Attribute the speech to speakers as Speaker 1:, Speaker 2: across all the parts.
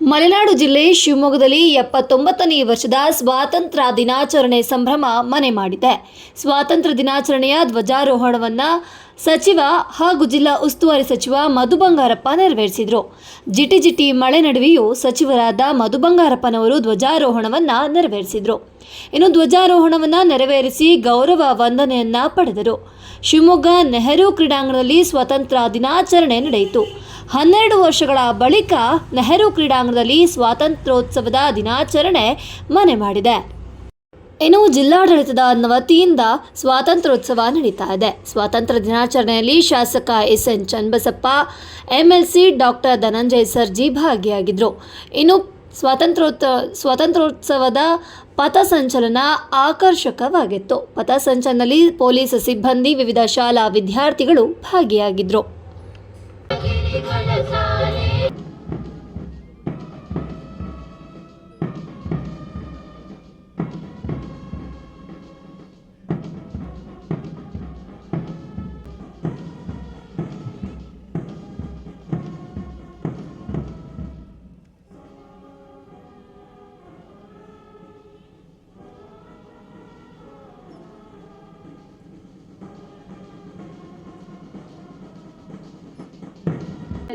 Speaker 1: ಮಲೆನಾಡು ಜಿಲ್ಲೆ ಶಿವಮೊಗ್ಗದಲ್ಲಿ ಎಪ್ಪತ್ತೊಂಬತ್ತನೇ ವರ್ಷದ ಸ್ವಾತಂತ್ರ್ಯ ದಿನಾಚರಣೆ ಸಂಭ್ರಮ ಮನೆ ಮಾಡಿದೆ. ಸ್ವಾತಂತ್ರ್ಯ ದಿನಾಚರಣೆಯ ಧ್ವಜಾರೋಹಣವನ್ನು ಸಚಿವ ಹಾಗೂ ಜಿಲ್ಲಾ ಉಸ್ತುವಾರಿ ಸಚಿವ ಮಧು ಬಂಗಾರಪ್ಪ ನೆರವೇರಿಸಿದರು. ಜಿಟಿ ಜಿಟಿ ಮಳೆ ನಡುವೆಯೂ ಸಚಿವರಾದ ಮಧು ಬಂಗಾರಪ್ಪನವರು ಧ್ವಜಾರೋಹಣವನ್ನು ನೆರವೇರಿಸಿದರು. ಇನ್ನು ಧ್ವಜಾರೋಹಣವನ್ನು ನೆರವೇರಿಸಿ ಗೌರವ ವಂದನೆಯನ್ನ ಪಡೆದರು. ಶಿವಮೊಗ್ಗ ನೆಹರು ಕ್ರೀಡಾಂಗಣದಲ್ಲಿ ಸ್ವಾತಂತ್ರ್ಯ ದಿನಾಚರಣೆ ನಡೆಯಿತು. ಹನ್ನೆರಡು ವರ್ಷಗಳ ಬಳಿಕ ನೆಹರು ಕ್ರೀಡಾಂಗಣದಲ್ಲಿ ಸ್ವಾತಂತ್ರ್ಯೋತ್ಸವದ ದಿನಾಚರಣೆ ಮನೆ ಮಾಡಿದೆ. ಇನ್ನು ಜಿಲ್ಲಾಡಳಿತದ ವತಿಯಿಂದ ಸ್ವಾತಂತ್ರ್ಯೋತ್ಸವ ನಡೀತಾ ಇದೆ. ಸ್ವಾತಂತ್ರ್ಯ ದಿನಾಚರಣೆಯಲ್ಲಿ ಶಾಸಕ S N Channabasappa, MLC doctor Dhananjaya Sarji ಭಾಗಿಯಾಗಿದ್ದರು ಇನ್ನು ಸ್ವಾತಂತ್ರ್ಯೋತ್ಸವ ಸ್ವಾತಂತ್ರ್ಯೋತ್ಸವದ ಪಥಸಂಚಲನ ಆಕರ್ಷಕವಾಗಿತ್ತು. ಪಥಸಂಚಲನದಲ್ಲಿ ಪೊಲೀಸ್ ಸಿಬ್ಬಂದಿ ವಿವಿಧ ಶಾಲಾ ವಿದ್ಯಾರ್ಥಿಗಳು ಭಾಗಿಯಾಗಿದ್ದರು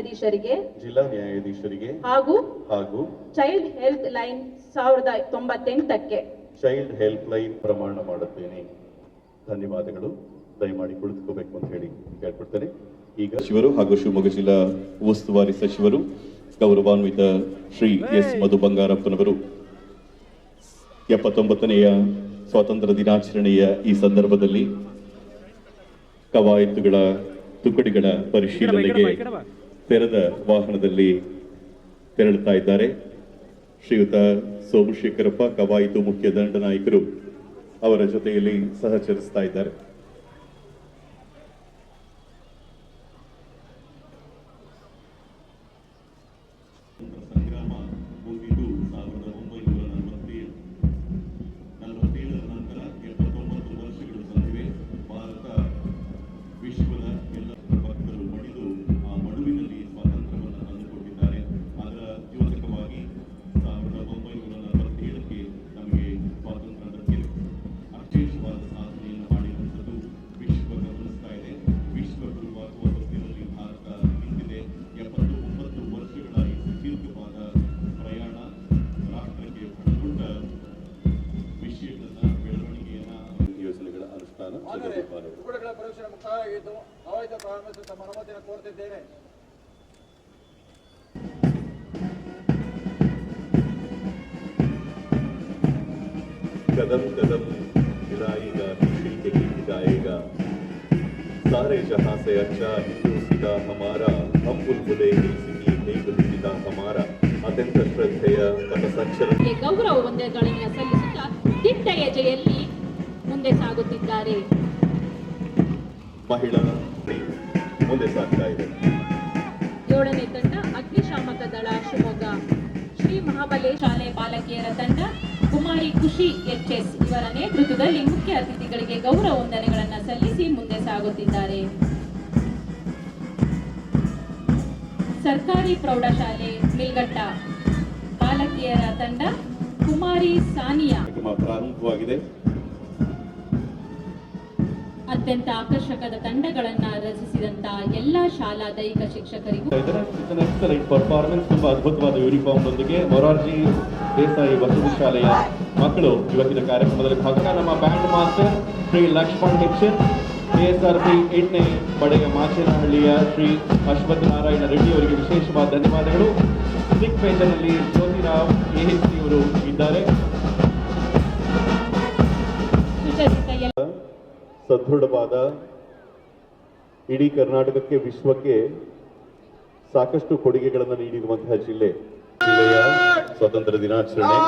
Speaker 2: ನ್ಯಾಯಾಧೀಶರಿಗೆ
Speaker 3: ಜಿಲ್ಲಾ ನ್ಯಾಯಾಧೀಶರಿಗೆ
Speaker 2: ಹಾಗೂ
Speaker 3: ಹಾಗೂ
Speaker 2: ಚೈಲ್ಡ್ ಹೆಲ್ತ್ ಲೈನ್ ಸಾವಿರದ ತೊಂಬತ್ತೆಂಟಕ್ಕೆ
Speaker 3: ಚೈಲ್ಡ್ ಹೆಲ್ಪ್ ಲೈನ್ ಪ್ರಮಾಣ ಮಾಡುತ್ತೇನೆ. ಧನ್ಯವಾದಗಳು. ದಯಮಾಡಿ ಕುಳಿತುಕೋಬೇಕು ಅಂತ ಹೇಳಿ ಕೇಳ್ಕೊಡ್ತೇನೆ. ಈಗ ಸಚಿವರು ಹಾಗೂ ಶಿವಮೊಗ್ಗ ಜಿಲ್ಲಾ ಉಸ್ತುವಾರಿ ಸಚಿವರು ಗೌರವಾನ್ವಿತ ಶ್ರೀ ಎಸ್ ಮಧು ಬಂಗಾರಪ್ಪನವರು ಎಪ್ಪತ್ತೊಂಬತ್ತನೆಯ ಸ್ವಾತಂತ್ರ್ಯ ದಿನಾಚರಣೆಯ ಈ ಸಂದರ್ಭದಲ್ಲಿ ಕವಾಯತುಗಳ ತುಕಡಿಗಳ ಪರಿಶೀಲನೆಗೆ ತೆರೆದ ವಾಹನದಲ್ಲಿ ತೆರಳುತ್ತಾ ಇದ್ದಾರೆ. ಶ್ರೀಯುತ ಸೋಮಶೇಖರಪ್ಪ ಕವಾಯಿತು ಮುಖ್ಯ ದಂಡನಾಯಕರು ಅವರ ಜೊತೆಯಲ್ಲಿ ಸಹಚರಿಸ್ತಾ ಇದ್ದಾರೆ. ಯೋಜನೆಗಳ ಅನುಷ್ಠಾನ
Speaker 4: ಆದರೆ
Speaker 3: ಚೆಲ್ಲುತ್ತಾರೆ.
Speaker 4: ತುಕಡಿಗಳ ಪರೀಕ್ಷೆ ಮುಕ್ತಾಯವಾಗಿದ್ದು ಕವಾಯತು ಪ್ರಾರಂಭಿಸಲು ತಮ್ಮ ಅನುಮತಿಯನ್ನು ಕೋರುತ್ತಿದ್ದೇನೆ
Speaker 3: कदम कदम मिलाएगा खुशी के गीत गाएगा सारे जहां से अच्छा हिंदुस्ता हमारा हम बुलबुले हिल्सिकी हे गुलसिदा हमारा ಅತ್ಯಂತ ಶ್ರದ್ಧೆಯ ಪಥಸಂಚಲನ
Speaker 5: ಗೆ ಗೌರವ ವಂದನೆಗಳನ್ನು ಸಲ್ಲಿಸುತ್ತಾ ದಿಟ್ಟ ಹೆಜ್ಜೆಯಲ್ಲಿ ಮುಂದೆ ಸಾಗುತ್ತಿದ್ದಾರೆ.
Speaker 3: ಮಹಿಳಾ ಮುಂದೆ ಸಾಗ್ತಾ ಇದೆ.
Speaker 5: ಏಳನೇ ತಂಡ ಅಗ್ನಿಶಾಮಕ ದಳ ಶಿವಮೊಗ್ಗ. ಶ್ರೀ ಮಹಾಬಲಿ ಶಾಲೆ ಬಾಲಕಿಯರ ತಂಡ ಕುಮಾರಿ ಖುಷಿ ಎಚ್ಎಸ್ ಇವರ ನೇತೃತ್ವದಲ್ಲಿ ಮುಖ್ಯ ಅತಿಥಿಗಳಿಗೆ ಗೌರವ ವಂದನೆಗಳನ್ನು ಸಲ್ಲಿಸಿ ಮುಂದೆ ಸಾಗುತ್ತಿದ್ದಾರೆ. ಸರ್ಕಾರಿ ಪ್ರೌಢಶಾಲೆ ಮೇಲ್ಗಟ್ಟ ಬಾಲಕಿಯರ ತಂಡ ಕುಮಾರಿ ಸಾನಿಯಾ.
Speaker 3: ಪ್ರಾರಂಭವಾಗಿದೆ
Speaker 5: ಅತ್ಯಂತ ಆಕರ್ಷಕದ ತಂಡಗಳನ್ನ ರಚಿಸಿದಂತ ಎಲ್ಲಾ ಶಾಲಾ ದೈಹಿಕ ಶಿಕ್ಷಕರಿಗೂ
Speaker 3: ಪರ್ಫಾರ್ಮೆನ್ಸ್ ತುಂಬಾ ಅದ್ಭುತವಾದ ಯೂನಿಫಾರ್ಮ್ನೊಂದಿಗೆ ಮೊರಾರ್ಜಿ ದೇಸಾಯಿ ವಸತಿ ಶಾಲೆಯ ಮಕ್ಕಳು ಇವತ್ತಿನ ಕಾರ್ಯಕ್ರಮದಲ್ಲಿ ಭಾಗ ನಮ್ಮ band master Shri Lakshman Dixit KSRP ಎಂಟನೇ ಪಡೆಯ ಮಾಚೇನಹಳ್ಳಿಯ ಶ್ರೀ ಅಶ್ವಥ್ ನಾರಾಯಣ ರೆಡ್ಡಿ ಅವರಿಗೆ ವಿಶೇಷವಾದ ಧನ್ಯವಾದಗಳು. ಸಿಕ್ ಪೇಜನಲ್ಲಿ ಜ್ಯೋತಿರಾವ್ ಎಎಸ್ಸಿ ಅವರು ಇದ್ದಾರೆ. ಸದೃಢವಾದ ಇಡೀ ಕರ್ನಾಟಕಕ್ಕೆ, ವಿಶ್ವಕ್ಕೆ ಸಾಕಷ್ಟು ಕೊಡುಗೆಗಳನ್ನು ನೀಡಿರುವಂತಹ ಜಿಲ್ಲೆ. ಜಿಲ್ಲೆಯ ಸ್ವಾತಂತ್ರ್ಯ ದಿನಾಚರಣೆ.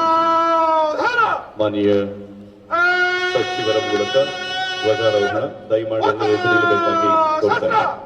Speaker 3: ಮಾನ್ಯ ಸಚಿವರ ಮೂಲಕ ಧ್ವಜಾರೋಹಣ. ದಯಮಾಡಿ
Speaker 6: ಕೊಡ್ತಾರೆ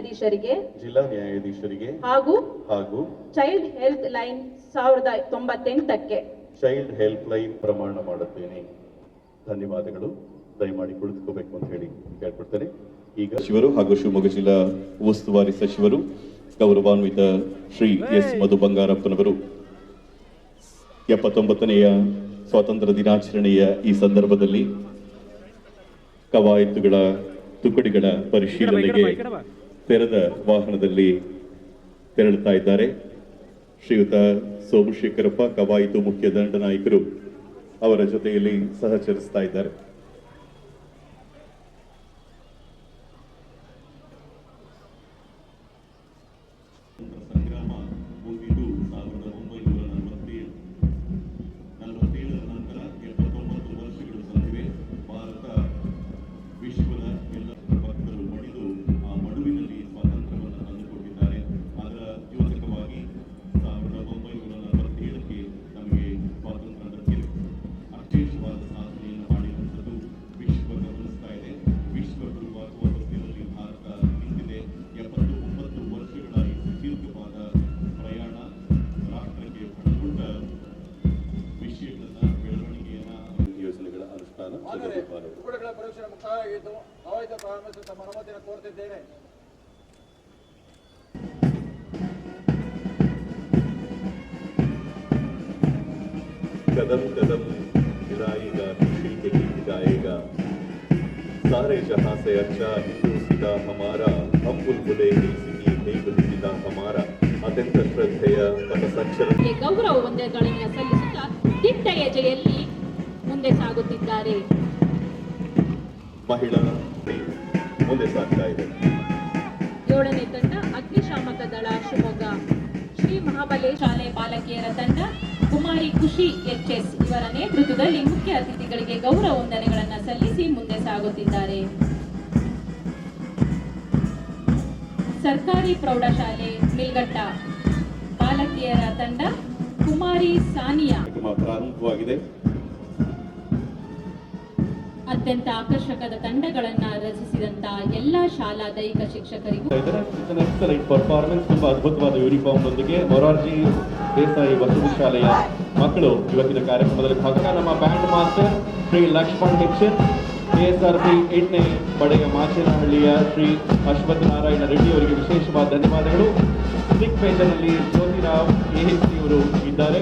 Speaker 2: ನ್ಯಾಯಾಧೀಶರಿಗೆ
Speaker 3: ಜಿಲ್ಲಾ ನ್ಯಾಯಾಧೀಶರಿಗೆ
Speaker 2: ಹಾಗೂ
Speaker 3: ಹಾಗೂ
Speaker 2: ಚೈಲ್ಡ್ ಹೆಲ್ತ್ ಲೈನ್ ಸಾವಿರದ ತೊಂಬತ್ತೆಂಟಕ್ಕೆ
Speaker 3: ಚೈಲ್ಡ್ ಹೆಲ್ತ್ ಲೈನ್ ಪ್ರಮಾಣ ಮಾಡುತ್ತೇನೆ. ಧನ್ಯವಾದಗಳು. ದಯಮಾಡಿ ಕುಳಿತುಕೋಬೇಕು ಅಂತ ಹೇಳಿ ಕೇಳ್ಕೊಡ್ತೇನೆ. ಈಗ ಸಚಿವರು ಹಾಗೂ ಶಿವಮೊಗ್ಗ ಜಿಲ್ಲಾ ಉಸ್ತುವಾರಿ ಸಚಿವರು ಗೌರವಾನ್ವಿತ ಶ್ರೀ ಎಸ್ ಮಧು ಬಂಗಾರಪ್ಪನವರು. ಎಪ್ಪತ್ತೊಂಬತ್ತನೆಯ ಸ್ವಾತಂತ್ರ್ಯ ದಿನಾಚರಣೆಯ ಈ ಸಂದರ್ಭದಲ್ಲಿ ಕವಾಯತುಗಳ ತುಕಡಿಗಳ ಪರಿಶೀಲನೆಗೆ ತೆರೆದ ವಾಹನದಲ್ಲಿ ತೆರಳುತ್ತಾ ಇದ್ದಾರೆ. ಶ್ರೀಯುತ ಸೋಮಶೇಖರಪ್ಪ ಕವಾಯಿತು ಮುಖ್ಯ ದಂಡನಾಯಕರು ಅವರ ಜೊತೆಯಲ್ಲಿ ಸಹಚರಿಸ್ತಾ ಇದ್ದಾರೆ. कदम कदम हिलाएगा खुशी के गीत गाएगा सारे जहां से अच्छा हिंदू हमारा हम बुलबुले हिल्सिनी हे बुलसिदा हमारा ಅತ್ಯಂತ ಶ್ರದ್ಧೆಯ ಪಥಸಂಚಲನ
Speaker 5: ಗೆ ಗೌರವ ವಂದನೆಗಳನ್ನು ಸಲ್ಲಿಸುತ್ತಾ ದಿಟ್ಟ ಹೆಜ್ಜೆಯಲ್ಲಿ ಮುಂದೆ ಸಾಗುತ್ತಿದ್ದಾರೆ
Speaker 3: ಮಹಿಳಾ ಮುಂದೆ ಸಾಗ್ತಾ ಇದೆ
Speaker 5: ಏಳನೇ ತಂಡ ಅಗ್ನಿಶಾಮಕ ದಳ ಶಿವಮೊಗ್ಗ ಶ್ರೀ ಮಹಾಬಲೆ ಶಾಲೆ ಬಾಲಕಿಯರ ತಂಡ, ಕುಮಾರಿ ಖುಷಿ ಎಚ್ ಎಸ್ ಇವರ ನೇತೃತ್ವದಲ್ಲಿ ಮುಖ್ಯ ಅತಿಥಿಗಳಿಗೆ ಗೌರವ ವಂದನೆಗಳನ್ನು ಸಲ್ಲಿಸಿ ಮುಂದೆ ಸಾಗುತ್ತಿದ್ದಾರೆ. ಸರ್ಕಾರಿ ಪ್ರೌಢಶಾಲೆ ಮಿಲ್ಗಟ್ಟ ಬಾಲಕಿಯರ ತಂಡ, ಕುಮಾರಿ ಸಾನಿಯಾ.
Speaker 3: ಪ್ರಾರಂಭವಾಗಿದೆ
Speaker 5: ಅತ್ಯಂತ ಆಕರ್ಷಕದ ತಂಡಗಳನ್ನ ರಚಿಸಿದಂತ ಎಲ್ಲ ಶಾಲಾ ದೈಹಿಕ ಶಿಕ್ಷಕರಿಗೂ
Speaker 3: ಪರ್ಫಾರ್ಮೆನ್ಸ್ ತುಂಬಾ ಅದ್ಭುತವಾದ ಯೂನಿಫಾರ್ಮ್ ನೊಂದಿಗೆ ಮೊರಾರ್ಜಿ ದೇಸಾಯಿ ವಸತಿ ಶಾಲೆಯ ಮಕ್ಕಳು ಇವತ್ತಿನ ಕಾರ್ಯಕ್ರಮದಲ್ಲಿ ಭಾಗ ನಮ್ಮ band master Shri Lakshman Dixit K S R P ಎಂಟನೇ ಪಡೆಯ ಮಾಚೇನಹಳ್ಳಿಯ ಶ್ರೀ ಅಶ್ವಥ್ ನಾರಾಯಣ ರೆಡ್ಡಿ ಅವರಿಗೆ ವಿಶೇಷವಾದ ಧನ್ಯವಾದಗಳು. ಸಿಕ್ ಪೇಜನಲ್ಲಿ ಜ್ಯೋತಿರಾವ್ ಎ ಇದ್ದಾರೆ.